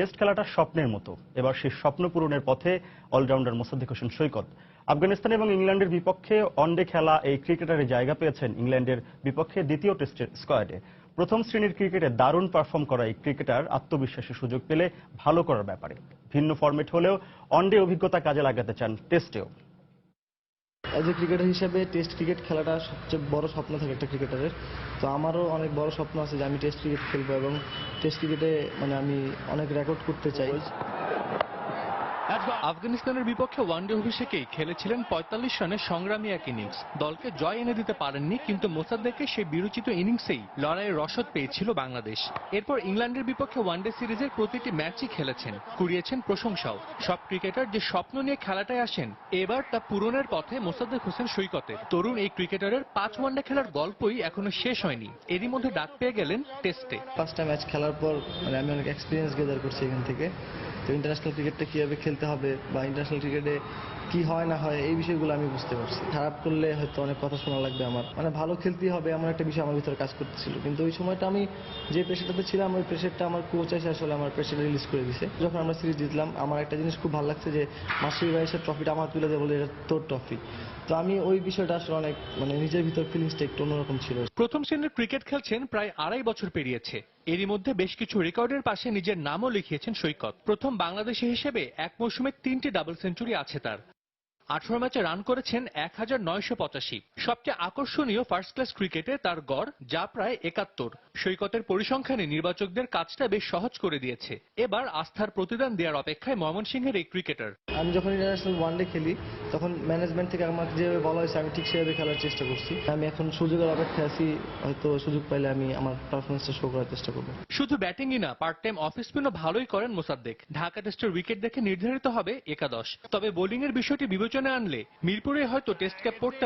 Test খেলাটা স্বপ্নের মতো। এবার সেই স্বপ্ন পূরণের পথে অলরাউন্ডার মোসাদ্দেক হোসেন সৈকত। আফগানিস্তান এবং ইংল্যান্ডের বিপক্ষে ওয়ানডে খেলা এই ক্রিকেটারে জায়গা পেয়েছেন ইংল্যান্ডের বিপক্ষে দ্বিতীয় টেস্টের স্কোয়াডে। প্রথম শ্রেণির ক্রিকেটে দারুণ পারফর্ম করা এই ক্রিকেটার আত্মবিশ্বাসের সুযোগ পেলে ভালো করার ব্যাপারে। ভিন্ন ফর্মেট হলেও ওয়ানডে অভিজ্ঞতা কাজে লাগাতে চান টেস্টেও। অ্যাজ এ ক্রিকেটার হিসেবে টেস্ট ক্রিকেট খেলাটা সবচেয়ে বড় স্বপ্ন থাকে একটা ক্রিকেটারের তো আমারও অনেক বড় স্বপ্ন আছে যে আমি টেস্ট ক্রিকেট খেলব এবং টেস্ট ক্রিকেটে মানে আমি অনেক রেকর্ড করতে চাই। আফগানিস্তানের বিপক্ষে ওয়ানডে অভিষেকেই খেলেছিলেন পঁয়তাল্লিশ রানের সংগ্রামী এক ইনিংস। দলকে জয় এনে দিতে পারেননি কিন্তু মোসাদ্দেকের সেই বিরোচিত ইনিংসেই লড়াইয়ের রসদ পেয়েছিল বাংলাদেশ। এরপর ইংল্যান্ডের বিপক্ষে ওয়ানডে সিরিজের প্রতিটি ম্যাচই খেলেছেন কুড়িয়েছেন প্রশংসাও। সব ক্রিকেটার যে স্বপ্ন নিয়ে খেলাটায় আসেন এবার তা পূরণের পথে মোসাদ্দেক হোসেন সৈকতে। তরুণ এই ক্রিকেটারের পাঁচ ওয়ানডে খেলার গল্পই এখনও শেষ হয়নি। এরই মধ্যে ডাক পেয়ে গেলেন টেস্টে। পাঁচটা ম্যাচ খেলার পর মানে আমি অনেক এক্সপিরিয়েন্স গেদার করছি এখান থেকে। তো ইন্টারন্যাশনাল ক্রিকেটটা কীভাবে খেলতে হবে বা ইন্টারন্যাশনাল ক্রিকেটে কি হয় না হয়, এই বিষয়গুলো আমি বুঝতে পারছি। খারাপ করলে হয়তো অনেক কথা শোনা লাগবে আমার। মানে ভালো খেলতেই হবে এমন একটা বিষয় আমার ভিতরে কাজ করতেছিল। কিন্তু ওই সময়টা আমি যে প্রেশারটাতে ছিলাম, ওই প্রেশারটা আমার কোচ এসে আসলে আমার প্রেশারটা রিলিজ করে দিছে। যখন আমরা সিরিজ জিতলাম, আমার একটা জিনিস খুব ভালো লাগছে যে, মাসির ভাই এসে ট্রফিটা আমার তুলে দেয় বলে, এটা তোর ট্রফি তো আমি ওই বিষয়টা আসলে অনেক মানে নিজের ভিতর ফিলিংসটা একটু অন্যরকম ছিল। প্রথম শ্রেণির ক্রিকেট খেলছেন প্রায় আড়াই বছর পেরিয়েছে। এরই মধ্যে বেশ কিছু রেকর্ডের পাশে নিজের নামও লিখিয়েছেন সৈকত। প্রথম বাংলাদেশি হিসেবে এক মৌসুমে তিনটি ডাবল সেঞ্চুরি আছে তার। আঠারো ম্যাচে রান করেছেন এক হাজার নয়শো পঁচাশি। সবচেয়ে আকর্ষণীয় ফার্স্ট ক্লাস ক্রিকেটে তার গড় যা প্রায় একাত্তর। সৈকতের পরিসংখ্যানে নির্বাচকদের কাজটা বেশ সহজ করে দিয়েছে। এবার আস্থার প্রতিদান দেওয়ার অপেক্ষায় ময়মনসিংহের এই ক্রিকেটার আমি যখন ইন্টারন্যাশনাল ওয়ানডে খেলি, তখন ম্যানেজমেন্ট থেকে আমাকে যেভাবে বলা হয়েছে, আমি ঠিক সেভাবে খেলার চেষ্টা করছি। আমি এখন সুযোগের অপেক্ষায় আছি, হয়তো সুযোগ পাইলে আমি আমার পারফরমেন্সটা শো করার চেষ্টা করব। শুধু ব্যাটিংই না পার্ট টাইম অফিস স্পিনও ভালোই করেন মোসাদ্দেক। ঢাকা টেস্টের উইকেট দেখে নির্ধারিত হবে একাদশ। তবে বোলিং এর বিষয়টি বিবেচনায় আনলে মিরপুরে হয়তো টেস্ট ক্যাপ পড়তে